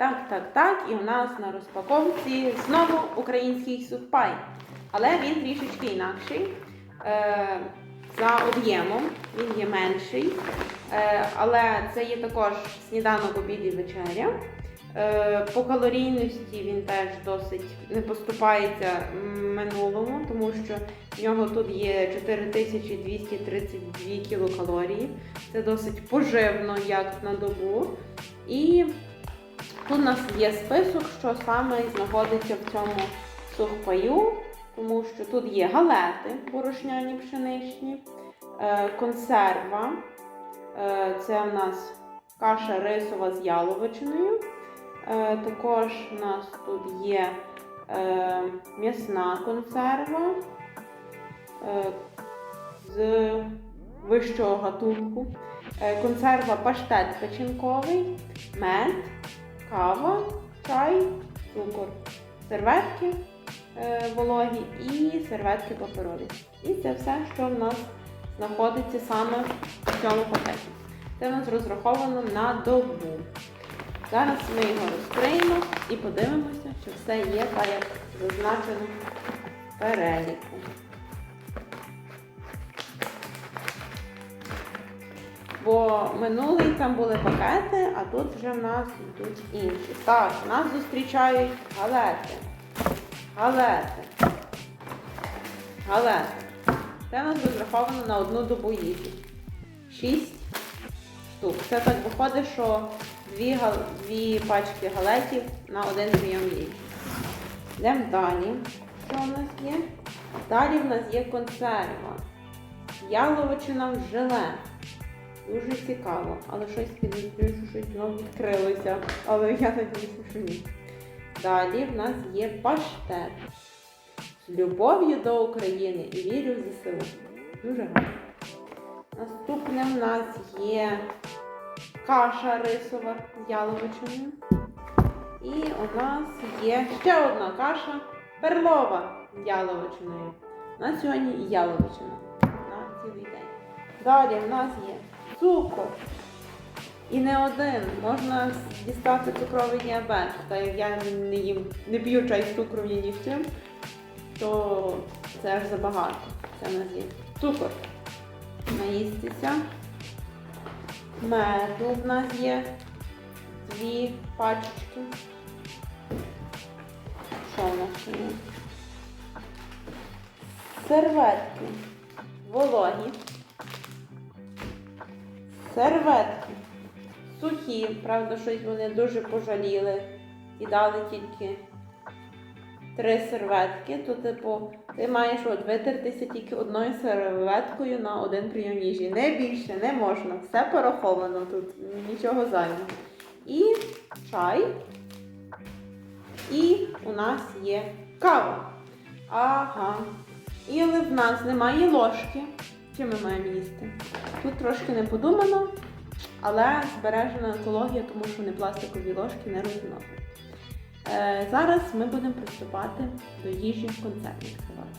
Так, так, так. І у нас на розпаковці знову український сухпай. Але він трішечки інакший. Е, за об'ємом він є менший. Е, але це є також сніданок, обід і вечеря. Е, по калорійності він теж досить не поступається минулому, тому що в нього тут є 4232 кілокалорії. Це досить поживно, як на добу. І тут у нас є список, що саме знаходиться в цьому сухпаю, тому що тут є галети борошняні пшеничні, е, консерва. Е, Це у нас каша рисова з яловичиною. Е, Також у нас тут є м'ясна консерва з вищого гатунку. Консерва паштет печінковий, мед, кава, чай, цукор, серветки е, вологі і серветки паперові. І це все, що в нас знаходиться саме в цьому пакеті. Це в нас розраховано на добу. Зараз ми його розкриємо і подивимося, чи все є так, як зазначено в переліку. Бо минулий там були пакети, а тут вже в нас йдуть інші. Так, нас зустрічають галети. Галети. Галети. Це у нас розраховано на одну добу їжі. Шість штук. Це так виходить, що дві, гал... дві пачки галетів на один прийом їжі. Йдемо далі. Що в нас є? Далі в нас є консерва. Яловичина в желе. Дуже цікаво, але щось підозрюю, що щось знову відкрилося. Але я надіюся, що ні. Далі в нас є паштет. З любов'ю до України і вірю в ЗСУ. Дуже гарно. Наступне в нас є каша рисова з яловичиною. І у нас є ще одна каша перлова з яловичиною. У нас сьогодні яловичина на цілий день. Далі в нас є цукор. І не один. Можна дістати цукровий діабет. Та як я не їм, не п'ю чай з цукром ні ні з чим, то це аж забагато. Це нас є цукор. Наїстися. Меду в нас є дві пачечки. Що в нас є? Серветки. Вологі. Серветки. Сухі, правда, щось вони дуже пожаліли і дали тільки три серветки. То, типу, ти маєш от витертися тільки одною серветкою на один прийом їжі. Не більше, не можна. Все пораховано тут, нічого зайвого. І чай. І у нас є кава. Ага. І але в нас немає ложки. Чим ми маємо їсти? Тут трошки не подумано, але збережена екологія, тому що не пластикові ложки не розносять. Е, зараз ми будемо приступати до їжі концертних товарів.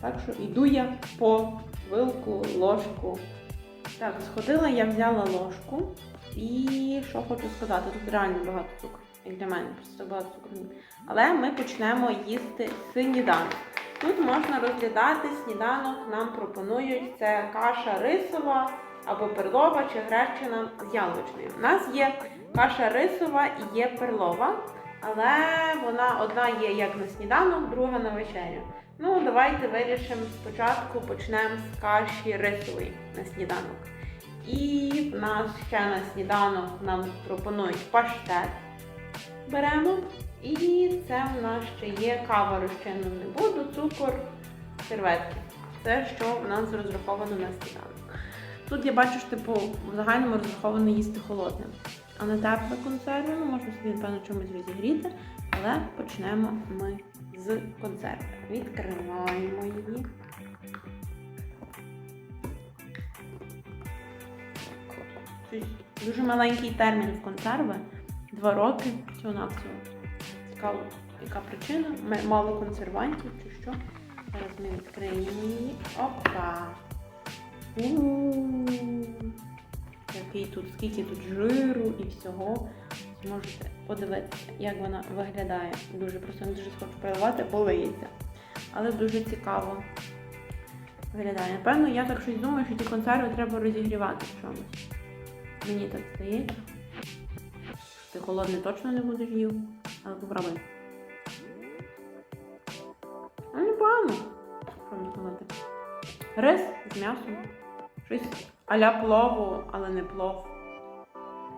Так що йду я по вилку, ложку. Так, сходила, я взяла ложку. І що хочу сказати, тут реально багато цукру, як для мене, просто багато цукру. Але ми почнемо їсти сніданок. Тут можна розглядати сніданок, нам пропонують це каша рисова або перлова чи гречина з яловичною. У нас є каша рисова і є перлова, але вона одна є як на сніданок, друга на вечерю. Ну, давайте вирішимо спочатку почнемо з каші рисової на сніданок. І в нас ще на сніданок нам пропонують паштет. Беремо. І це в нас ще є кава розчинну не буду, цукор, серветки. Це що в нас розраховано на сніданок. Тут я бачу, що типу в загальному розраховано їсти холодним. А на тепле консерви ну, можна собі, напевно, чомусь розігріти. Але почнемо ми з консерви. Відкриваємо її. Дуже маленький термін в консерви. Два роки всього на всього. Цікаво, яка причина? Мало консервантів чи що. Зараз ми відкриємо її. Опа! Який тут, скільки тут жиру і всього. Можете подивитися, як вона виглядає. Дуже просто не дуже схочу передавати, бо лиється. Але дуже цікаво виглядає. Напевно, я так щось думаю, що ті консерви треба розігрівати в чомусь. Мені так здається. Ти холодний точно не будеш їв, але попробуй. А непогано. Що мені? Рис з м'ясом. Щось а-ля плову, але не плов.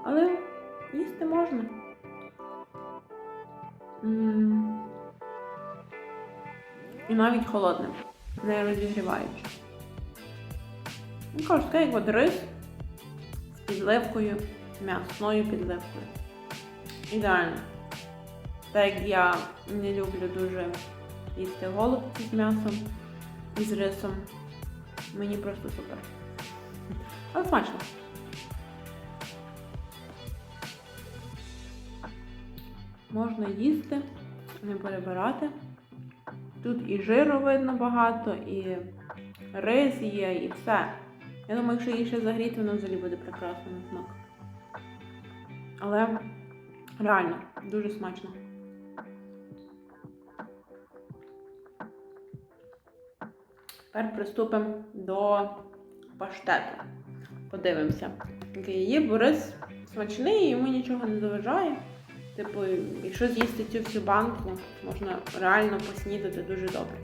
Але їсти можна. М. І навіть холодним, не розігріваючи. Ну, кажу, як от рис з підливкою, м'ясною підливкою. Ідеально. Так як я не люблю дуже їсти голубці з м'ясом і з рисом. Мені просто супер. Але смачно. Можна їсти, не перебирати. Тут і жиру видно багато, і рис є, і все. Я думаю, якщо її ще загріти, воно взагалі буде прекрасно на смак. Але реально, дуже смачно. Тепер приступимо до паштету. Подивимося, який є, бо рис смачний, йому нічого не заважає. Типу, якщо з'їсти цю всю банку, можна реально поснідати дуже добре.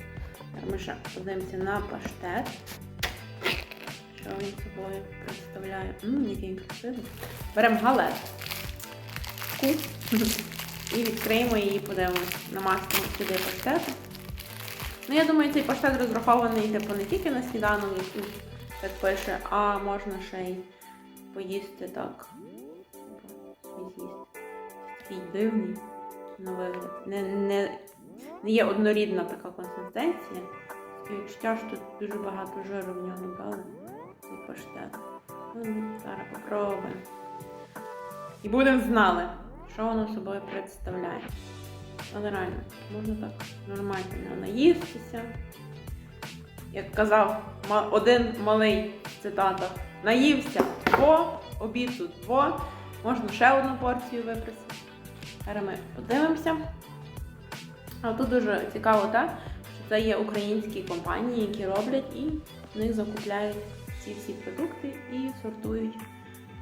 Ми ще подивимося на паштет. Що він собою представляє? Ммм, який красивий. Беремо галетку і відкриємо її, подивимося, намастимо сюди паштету. Ну, я думаю, цей паштет розрахований типу, не тільки на сніданок, як тут так пише, а можна ще й поїсти так. Такий дивний на вигляд. Не, не, не є однорідна така консистенція. Таке відчуття, що тут дуже багато жиру в нього дали. Цей паштет. Ну, зараз попробуємо. І будемо знали, що воно собою представляє. Але реально, можна так нормально наїстися. Як казав один малий цитата, наївся, бо обід тут бо, можна ще одну порцію випросити. Зараз ми подивимося. А тут дуже цікаво те, що це є українські компанії, які роблять і в них закупляють ці всі продукти і сортують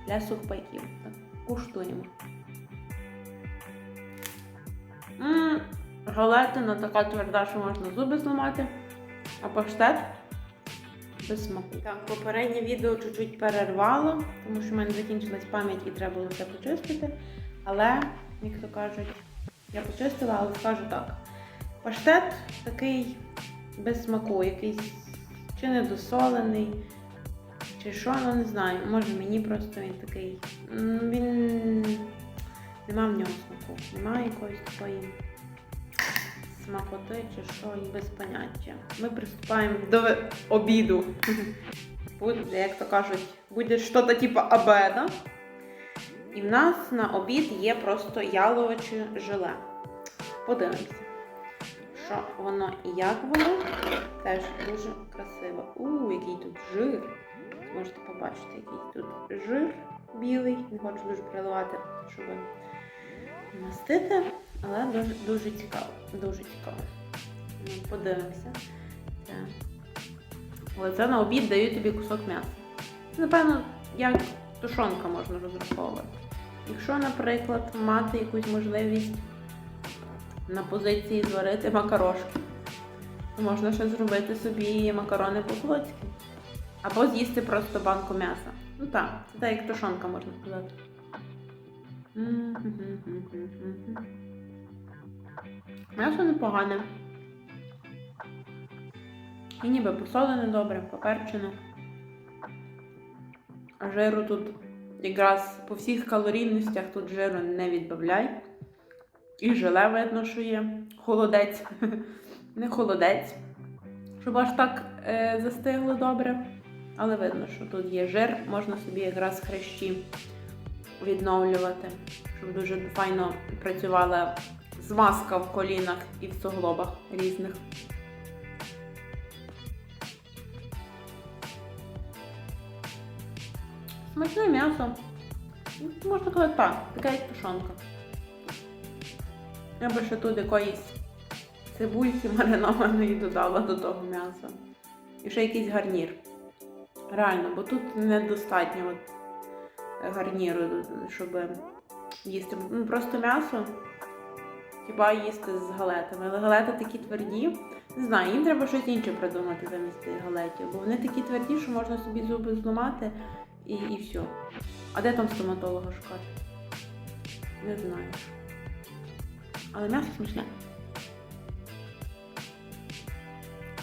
для сухпайків. Так, куштуємо. Галетина така тверда, що можна зуби зламати, а паштет без смаку. Так, попереднє відео чуть-чуть перервало, тому що в мене закінчилась пам'ять і треба було все почистити. Але, як то кажуть, я почистила, але скажу так. Паштет такий без смаку, якийсь чи недосолений, чи що, ну не знаю. Може мені просто він такий. Він нема в нього смаку, немає якоїсь такої смакоти чи що, і без поняття. Ми приступаємо до обіду. Буде, як то кажуть, буде щось типу обеда. І в нас на обід є просто яловиче желе. Подивимося, що воно і як воно. Теж дуже красиво. У, який тут жир. Можете побачити, який тут жир білий. Не хочу дуже приливати, щоб мастити, але дуже, дуже цікаво. Дуже цікаво. Ну, Подивимося. Це. Але це на обід дають тобі кусок м'яса. Напевно, як тушонка можна розраховувати. Якщо, наприклад, мати якусь можливість на позиції зварити макарошки, то можна ще зробити собі макарони по-флотськи. Або з'їсти просто банку м'яса. Ну так, це так як тушонка, можна сказати. М'ясо непогане. І ніби посолене добре, поперчене. Жиру тут якраз по всіх калорійностях тут жиру не відбавляй. І желе видно, що є. Холодець. Не холодець. Щоб аж так е, застигло добре. Але видно, що тут є жир, можна собі якраз хрещі відновлювати, щоб дуже файно працювала змазка в колінах і в суглобах різних. Смачне м'ясо. Можна казати так, така як тушонка. Я би ще тут якоїсь цибульки маринованої додала до того м'яса. І ще якийсь гарнір. Реально, бо тут недостатньо гарніру, щоб їсти. Ну, просто м'ясо хіба їсти з галетами. Але галети такі тверді. Не знаю, їм треба щось інше придумати замість галетів, бо вони такі тверді, що можна собі зуби зламати і, і все. А де там стоматолога шукати? Не знаю. Але м'ясо смачне.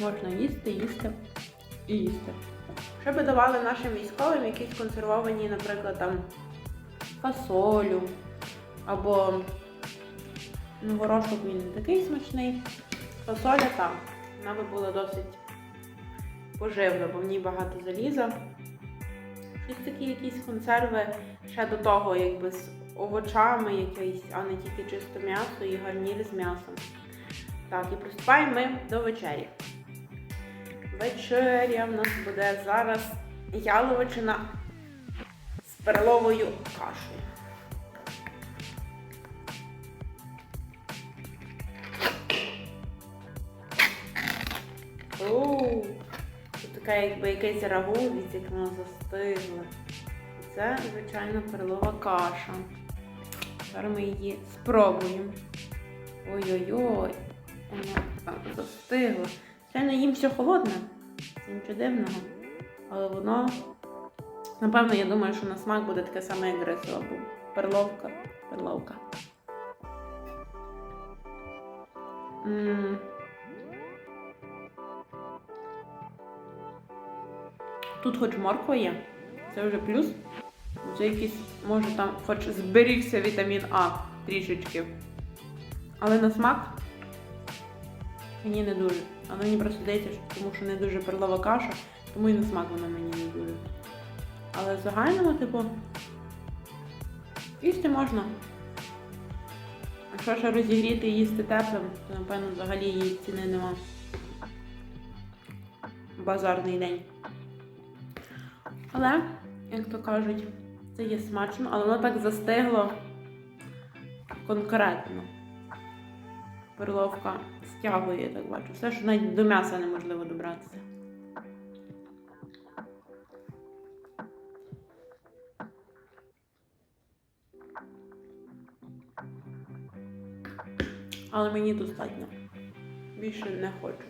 Можна їсти, їсти і їсти. Що би давали нашим військовим якісь консервовані, наприклад, там фасолю або ну, горошок він не такий смачний. Фасоля там. Вона би була досить поживна, бо в ній багато заліза. Щось такі якісь консерви ще до того, якби з овочами якісь, а не тільки чисто м'ясо і гарнір з м'ясом. Так, і приступаємо ми до вечері. Вечеря в нас буде зараз яловичина з перловою кашею. Оу, тут таке якби якесь рагу, від як воно застигло. Це, звичайно, перлова каша. Зараз ми її спробуємо. Ой-ой-ой, воно так застигло. Звичайно, їм все холодне, нічого дивного. Але воно, напевно, я думаю, що на смак буде таке саме, як або перловка. Перловка. М. Тут хоч морква є, це вже плюс. Це якийсь, може там хоч зберігся вітамін А трішечки. Але на смак мені не дуже. А мені просто здається, що тому що не дуже перлова каша, тому і на смак вона мені не дуже. Але в загальному, типу, їсти можна. Якщо ще розігріти і їсти теплим, то напевно взагалі її ціни нема. Базарний день. Але, як то кажуть, це є смачно, але воно так застигло конкретно. Перловка стягує, я так бачу. Все, що навіть до м'яса неможливо добратися. Але мені достатньо. Більше не хочу.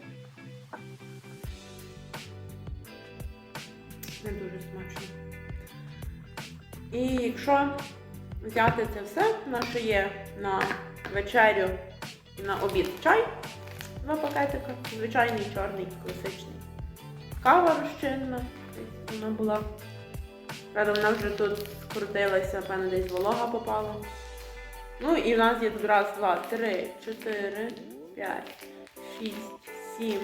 Не дуже смачно. І якщо взяти це все, наше є на вечерю і на обід чай, два пакетика, звичайний чорний, класичний. Кава розчинна, вона була. Правда, вона вже тут скрутилася, певно, десь волога попала. Ну і в нас є тут раз, два, три, чотири, п'ять, шість, сім,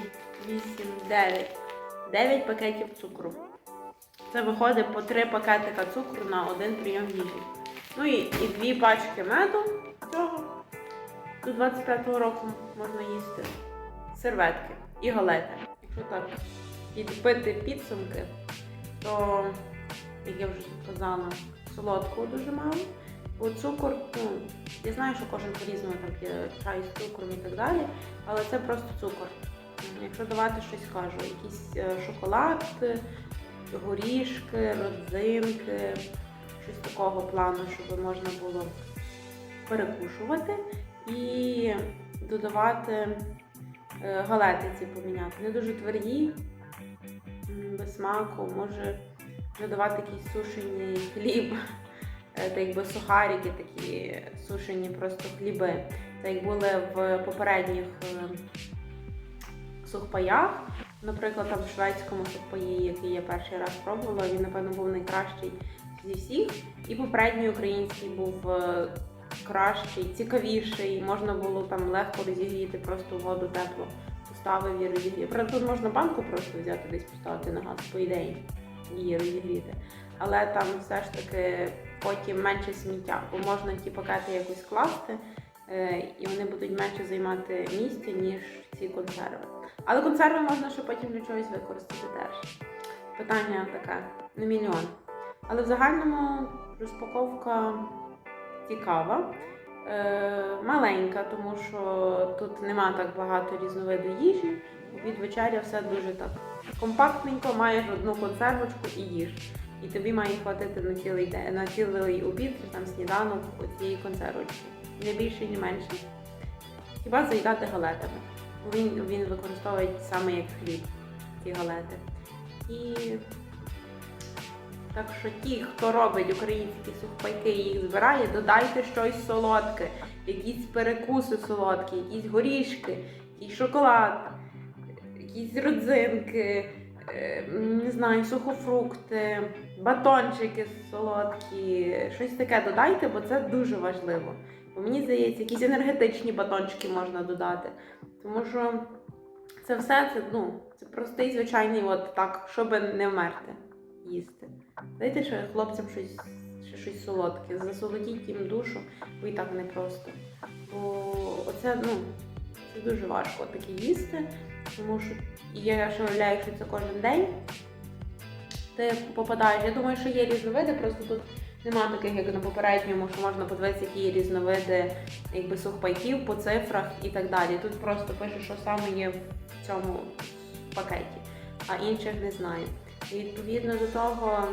вісім, дев'ять. Дев'ять пакетів цукру. Це виходить по три пакетика цукру на один прийом їжі. Ну і, і дві пачки меду цього. До 25-го року можна їсти серветки і галети. Якщо так підбити підсумки, то, як я вже казала, солодкого дуже мало. Бо цукор, ну, я знаю, що кожен по-різному там п'є чай з цукром і так далі, але це просто цукор. Якщо давати щось кажу, якийсь е, шоколад, горішки, родзинки, щось такого плану, щоб можна було перекушувати і додавати галети ці поміняти. Не дуже тверді, без смаку, може додавати якийсь сушений хліб, е, та якби сухарики такі сушені просто хліби. Так як були в попередніх е, сухпаях. Наприклад, там в шведському сухпаї, який я перший раз пробувала, він, напевно, був найкращий зі всіх. І попередній український був е, кращий, цікавіший. Можна було там легко розігріти просто воду тепло. Поставив і розігрів. Правда, тут можна банку просто взяти десь поставити на газ, по ідеї, її розігріти. Але там все ж таки потім менше сміття, бо можна ті пакети якось класти, е, і вони будуть менше займати місця, ніж ці консерви. Але консерви можна ще потім для чогось використати теж. Питання таке, не мільйон. Але в загальному розпаковка цікава. Е, маленька, тому що тут нема так багато різновиду їжі. Обід вечеря все дуже так компактненько, маєш одну консервочку і їж. І тобі має хватити на цілий день, на цілий обід, там сніданок цієї консервочки. Не більше, ні менше. Хіба заїдати галетами. Він, він використовує саме як хліб, ці галети. І так що ті, хто робить українські сухпайки і їх збирає, додайте щось солодке, якісь перекуси солодкі, якісь горішки, якийсь шоколад, якісь родзинки, е, не знаю, сухофрукти, батончики солодкі, щось таке додайте, бо це дуже важливо. Бо мені здається, якісь енергетичні батончики можна додати. Тому що це все це, ну, це простий, звичайний, от так, щоб не вмерти їсти. Дайте ще хлопцям щось, щось солодке. Засолодіть їм душу, бо і так непросто. Бо оце, ну, це дуже важко таке їсти, тому що я ще уявляю, що це кожен день. Ти попадаєш. Я думаю, що є різновиди, просто тут нема таких, як на попередньому, що можна подивитися, які є різновиди якби, сухпайків по цифрах і так далі. Тут просто пише, що саме є в цьому пакеті, а інших не знаю. І відповідно до того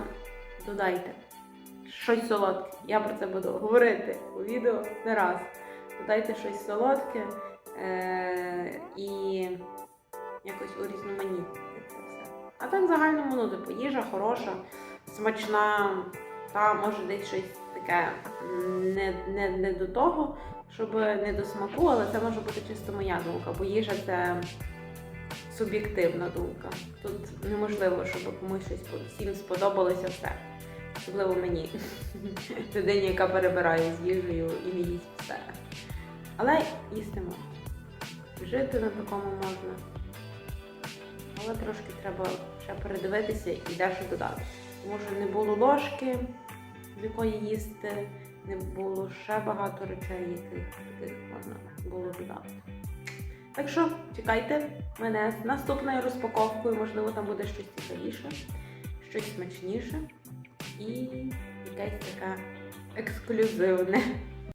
додайте щось солодке. Я про це буду говорити у відео не раз. Додайте щось солодке е- і якось урізноманітнити це все. А так в загальному, ну, типу, їжа хороша, смачна, та може десь щось таке не, не, не до того, щоб не до смаку, але це може бути чисто моя думка, бо їжа це суб'єктивна думка. Тут неможливо, щоб комусь щось всім сподобалося все. Особливо мені, людині, яка перебирає з їжею і не їсть все. Але їсти можна. Жити на такому можна. Але трошки треба ще передивитися і дещо додати. Тому що не було ложки, з якої їсти, не було ще багато речей, яких, можна було додати. Так що чекайте мене з наступною розпаковкою, можливо, там буде щось цікавіше, щось смачніше і якесь таке ексклюзивне.